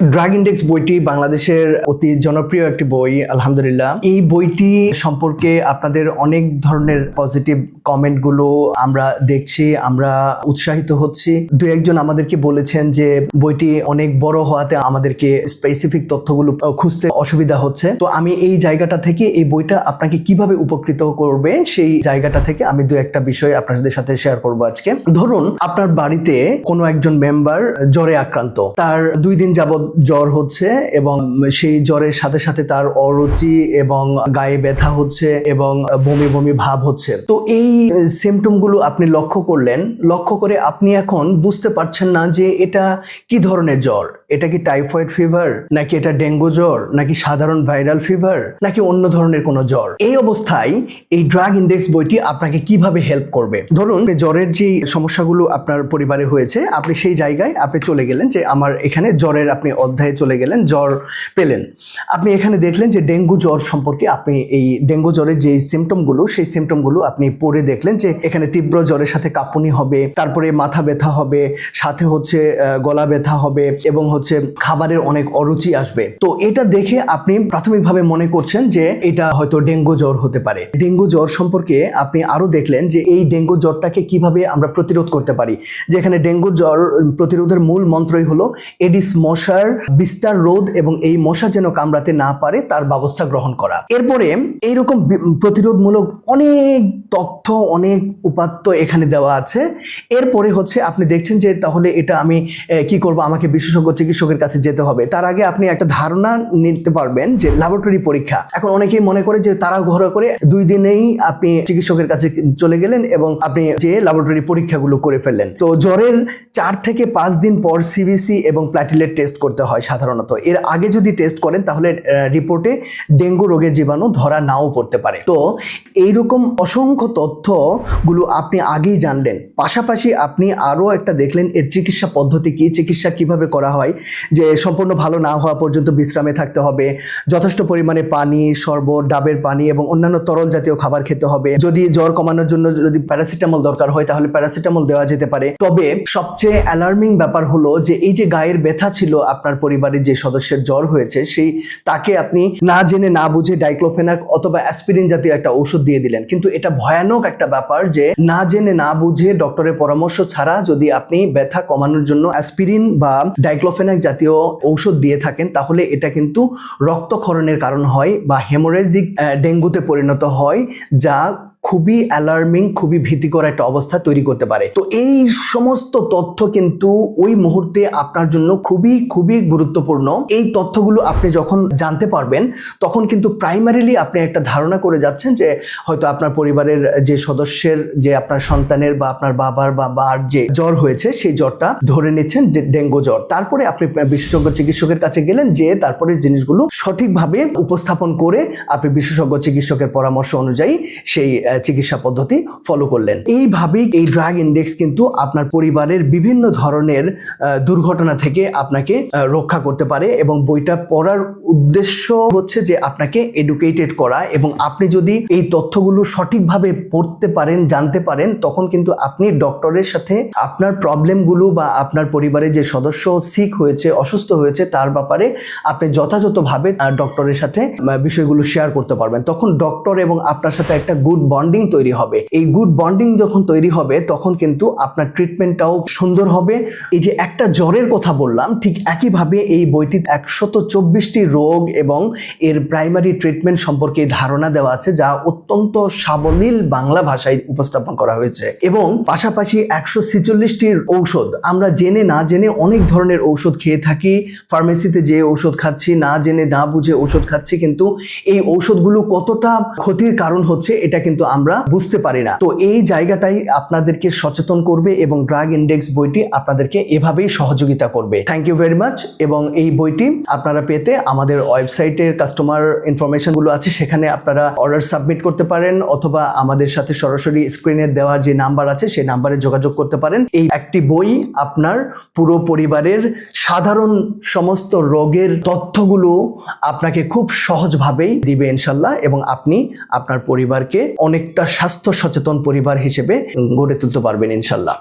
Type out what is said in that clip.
Drug index বইটি বাংলাদেশের অতি জনপ্রিয় একটি বই, আলহামদুলিল্লাহ। এই বইটি সম্পর্কে আপনাদের অনেক ধরনের পজিটিভ কমেন্টগুলো আমরা দেখছি, আমরা উৎসাহিত হচ্ছি। দু একজন আমাদেরকে বলেছেন যে বইটি অনেক বড় হওয়াতে আমাদেরকে স্পেসিফিক তথ্যগুলো খুঁজতে অসুবিধা হচ্ছে। তো আমি এই জায়গাটা থেকে এই বইটা আপনাকে কীভাবে উপকৃত করবে, সেই জায়গাটা থেকে আমি দু একটা বিষয় আপনাদের সাথে শেয়ার করব আজকে। ধরুন, আপনার বাড়িতে কোনো একজন মেম্বার জ্বরে আক্রান্ত। তার দুই দিন যাবৎ জ্বর হচ্ছে এবং সেই জ্বরের সাথে সাথে তার অরুচি এবং গায়ে ব্যথা হচ্ছে এবং বমি বমি ভাব হচ্ছে। তো এই সিমটমগুলো আপনি লক্ষ্য করলেন। লক্ষ্য করে আপনি এখন বুঝতে পারছেন না যে এটা কি ধরনের জ্বর। এটা কি টাইফয়েড ফিভার নাকি এটা ডেঙ্গু জ্বর, নাকি সাধারণ ভাইরাল ফিভার নাকি অন্য ধরনের কোনো জ্বর? এই অবস্থায় এই ড্রাগ ইন্ডেক্স বইটি আপনাকে কীভাবে হেল্প করবে? ধরুন জ্বরের যে সমস্যাগুলো আপনার পরিবারে হয়েছে, আপনি সেই জায়গায় আপনি চলে গেলেন যে আমার এখানে জ্বরের আপনি অধ্যায়ে চলে গেলেন, জ্বর পেলেন। আপনি এখানে দেখলেন যে ডেঙ্গু জ্বর সম্পর্কে আপনি এই ডেঙ্গু জ্বরের যে সিমটমগুলো সেই সিমটমগুলো আপনি পড়ে দেখলেন যে এখানে তীব্র জ্বরের সাথে কাঁপুনি হবে, তারপরে মাথা ব্যথা হবে, সাথে হচ্ছে গলা ব্যথা হবে এবং হচ্ছে খাবারের অনেক অরুচি আসবে। তো এটা দেখে আপনি প্রাথমিকভাবে মনে করছেন যে এটা হয়তো ডেঙ্গু জ্বর হতে পারে। ডেঙ্গু জ্বর সম্পর্কে আপনি আরও দেখলেন যে এই ডেঙ্গু জ্বরটাকে কীভাবে আমরা প্রতিরোধ করতে পারি। যেখানে ডেঙ্গু জ্বর প্রতিরোধের মূল মন্ত্রই হলো এডিস মশার বিস্তার রোধ এবং এই মশা যেন কামড়াতে না পারে তার ব্যবস্থা গ্রহণ করা। এরপরে এইরকম প্রতিরোধমূলক অনেক তথ্য, অনেক উপাত্ত এখানে দেওয়া আছে। এরপরে হচ্ছে আপনি দেখছেন যে তাহলে এটা আমি কি করব? আমাকে বিশেষজ্ঞ চিকিৎসকের কাছে যেতে হবে। তার আগে আপনি একটা ধারণা নিতে পারবেন যে ল্যাবরেটরি পরীক্ষা। এখন অনেকেই মনে করে যে তারা ঘর করে দুই দিনেই আপনি চিকিৎসকের কাছে চলে গেলেন এবং আপনি যে ল্যাবরেটরি পরীক্ষাগুলো করে ফেললেন। তো জ্বরের চার থেকে পাঁচ দিন পর সিবিসি এবং প্ল্যাটিলেট টেস্ট করতে হয় সাধারণত। এর আগে যদি টেস্ট করেন তাহলে রিপোর্টে ডেঙ্গু রোগের জীবাণু ধরা নাও পড়তে পারে। তো এইরকম অসংখ্য তথ্যগুলো আপনি আগেই জানলেন। পাশাপাশি আপনি আরও একটা দেখলেন এর চিকিৎসা পদ্ধতি কি, চিকিৎসা কীভাবে করা হয় যে সম্পূর্ণ ভালো না হওয়া পর্যন্ত বিশ্রামে থাকতে হবে। যথেষ্ট পরিমাণে পানি, শরবত, ডাবের পানি এবং অন্যান্য তরল জাতীয় খাবার খেতে হবে। যদি জ্বর কমানোর জন্য যদি প্যারাসিটামল দরকার হয়, তাহলে প্যারাসিটামল দেওয়া যেতে পারে। তবে সবচেয়ে অ্যালার্মিং ব্যাপার হলো যে এই যে গায়ের ব্যথা ছিল আপনার পরিবারের যে সদস্যের জ্বর হয়েছে, সেই তাকে আপনি না জেনে না বুঝে ডাইক্লোফেনাক অথবা অ্যাসপিরিন জাতীয় একটা ঔষধ দিয়ে দিলেন। কিন্তু এটা ভয়ানক একটা ব্যাপার যে না জেনে না বুঝে ডক্টরের পরামর্শ ছাড়া যদি আপনি ব্যথা কমানোর জন্য অ্যাসপিরিন বা ডাইক্লোফেনাক জাতীয় ঔষধ দিয়ে থাকেন, তাহলে এটা কিন্তু রক্তক্ষরণের কারণ হয় বা হেমোরেজিক ডেঙ্গুতে পরিণত হয়, যা খুবই অ্যালার্মিং খুবই ভীতিকর একটা অবস্থা তৈরি করতে পারে। তো এই সমস্ত তথ্য কিন্তু ওই মুহূর্তে আপনার জন্য খুবই খুবই গুরুত্বপূর্ণ। এই তথ্যগুলো আপনি যখন জানতে পারবেন, তখন কিন্তু প্রাইমারিলি আপনি একটা ধারণা করে যাচ্ছেন যে হয়তো আপনার পরিবারের যে সদস্যের, যে আপনার সন্তানের বা আপনার বাবার বা মার যে জ্বর হয়েছে, সেই জ্বরটা ধরে নিচ্ছেন ডেঙ্গু জ্বর। তারপরে আপনি বিশেষজ্ঞ চিকিৎসকের কাছে গেলেন যে তারপরে জিনিসগুলো সঠিকভাবে উপস্থাপন করে আপনি বিশেষজ্ঞ চিকিৎসকের পরামর্শ অনুযায়ী সেই চিকিৎসা পদ্ধতি ফলো করলেন। এইভাবেই এই ড্রাগ ইন্ডেক্স কিন্তু আপনার পরিবারের বিভিন্ন ধরনের দুর্ঘটনা থেকে আপনাকে রক্ষা করতে পারে এবং বইটা পড়ার উদ্দেশ্য হচ্ছে যে আপনাকে এডুকেটেড করা এবং আপনি যদি এই তথ্যগুলো সঠিকভাবে পড়তে পারেন, জানতে পারেন, তখন কিন্তু আপনি ডক্টরের সাথে আপনার প্রবলেমগুলো বা আপনার পরিবারের যে সদস্য সিক হয়েছে, অসুস্থ হয়েছে, তার ব্যাপারে আপনি যথাযথভাবে ডক্টরের সাথে বিষয়গুলো শেয়ার করতে পারবেন। তখন ডক্টর এবং আপনার সাথে একটা গুড বন্ডিং তৈরি হবে। এই গুড বন্ডিং যখন তৈরি হবে, তখন কিন্তু আপনার ট্রিটমেন্টটাও সুন্দর হবে। এই যে একটা জ্বরের কথা বললাম, ঠিক একইভাবে এই বইটিতে একশত চব্বিশটি রোগ এবং এর প্রাইমারি ট্রিটমেন্ট সম্পর্কে ধারণা দেওয়া আছে, যা অত্যন্ত সাবলীল বাংলা ভাষায় উপস্থাপন করা হয়েছে। এবং পাশাপাশি একশো ছেচল্লিশটির ঔষধ। আমরা জেনে না জেনে অনেক ধরনের ঔষধ খেয়ে থাকি। ফার্মেসিতে যে ঔষধ খাচ্ছি, না জেনে না বুঝে ঔষধ খাচ্ছি, কিন্তু এই ঔষধগুলো কতটা ক্ষতির কারণ হচ্ছে, এটা কিন্তু আমরা বুঝতে পারি না। তো এই জায়গাটাই আপনাদেরকে সচেতন করবে এবং ড্রাগ ইন্ডেক্স বইটি আপনাদেরকে এভাবেই সহযোগিতা করবে। থ্যাংক ইউ ভেরি মাচ এবং এই বইটি আপনারা পেতে আমাদের ওয়েবসাইটের কাস্টমার ইনফরমেশনগুলো আছে, সেখানে আপনারা অর্ডার সাবমিট করতে পারেন অথবা আমাদের সাথে সরাসরি স্ক্রিনে দেওয়া যে নাম্বার আছে, সেই নাম্বারে যোগাযোগ করতে পারেন। এই একটি বই আপনার পুরো পরিবারের সাধারণ সমস্ত রোগের তথ্যগুলো আপনাকে খুব সহজভাবেই দিবে ইনশাল্লাহ এবং আপনি আপনার পরিবারকে অনেকটা স্বাস্থ্য সচেতন পরিবার হিসেবে গড়ে তুলতে পারবেন ইনশাল্লাহ।